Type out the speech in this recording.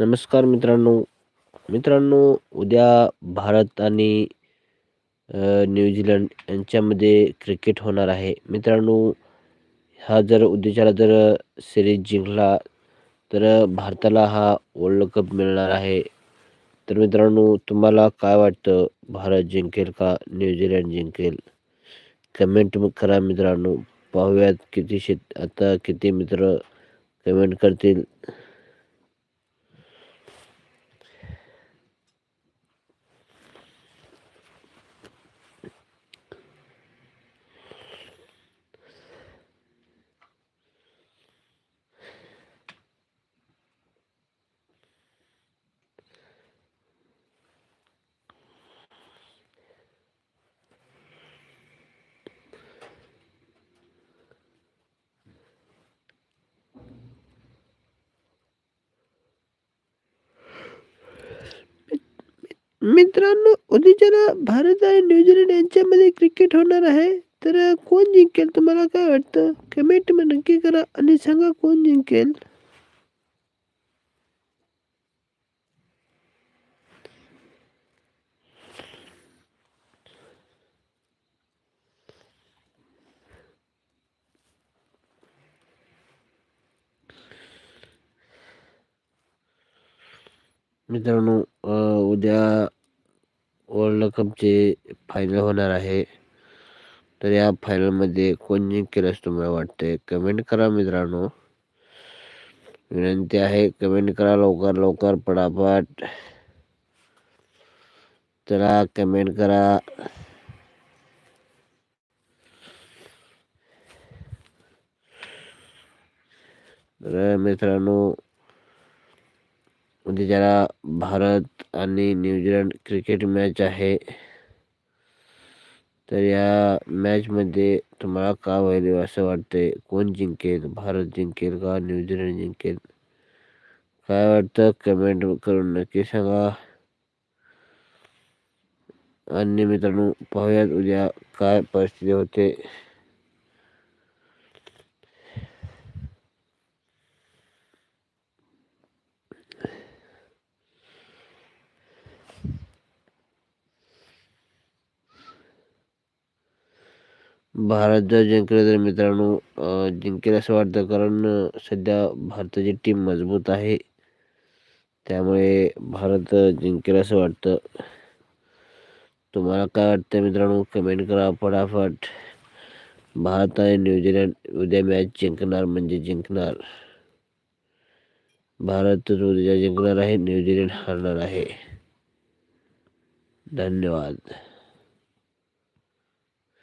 नमस्कार मित्रांनो. मित्रांनो उद्या भारत आणि न्यूझीलंड यांच्यामध्ये क्रिकेट होणार आहे. मित्रांनो हा जर उद्याच्याला जर सिरीज जिंकला तर भारताला हा वर्ल्ड कप मिळणार आहे. तर मित्रांनो तुम्हाला काय वाटतं? भारत जिंकेल का? न्यूझीलंड जिंकेल? कमेंट करा मित्रांनो. पाहूयात किती शेत आता किती मित्र कमेंट करतील. मित्रांनो उद्याच्याला भारत आणि न्यूझीलंड यांच्यामध्ये क्रिकेट होणार आहे तर कोण जिंकेल? तुम्हाला काय वाटतं? कमेंट नक्की करा आणि सांगा कोण जिंकेल. मित्रांनो उद्या वर्ल्ड कपचे फायनल होणार आहे. तर या फायनलमध्ये कोण जिंकेल असं तुम्हाला वाटतंय? कमेंट करा मित्रांनो. विनंती आहे कमेंट करा लवकर लवकर पटापट. चला कमेंट करा. तर मित्रांनो उद्या ज्याला भारत आणि न्यूझीलंड क्रिकेट मॅच आहे तर या मॅचमध्ये तुम्हाला का होईल असं वाटतंय? कोण जिंकेल? भारत जिंकेल का? न्यूझीलंड जिंकेल? काय वाटतं? कमेंट करून नक्की सांगा. आणि मित्रांनो पाहूयात उद्या काय परिस्थिती होते. भारत जर जिंकलं तर मित्रांनो जिंकेल असं वाटतं कारण सध्या भारताची टीम मजबूत आहे. त्यामुळे भारत जिंकेल असं वाटतं. तुम्हाला काय वाटतं मित्रांनो? कमेंट करा फटाफट. भारत आणि न्यूझीलंड उद्या मॅच जिंकणार म्हणजे जिंकणार. भारत उद्या जिंकणार आहे न्यूझीलंड हरणार आहे. धन्यवाद.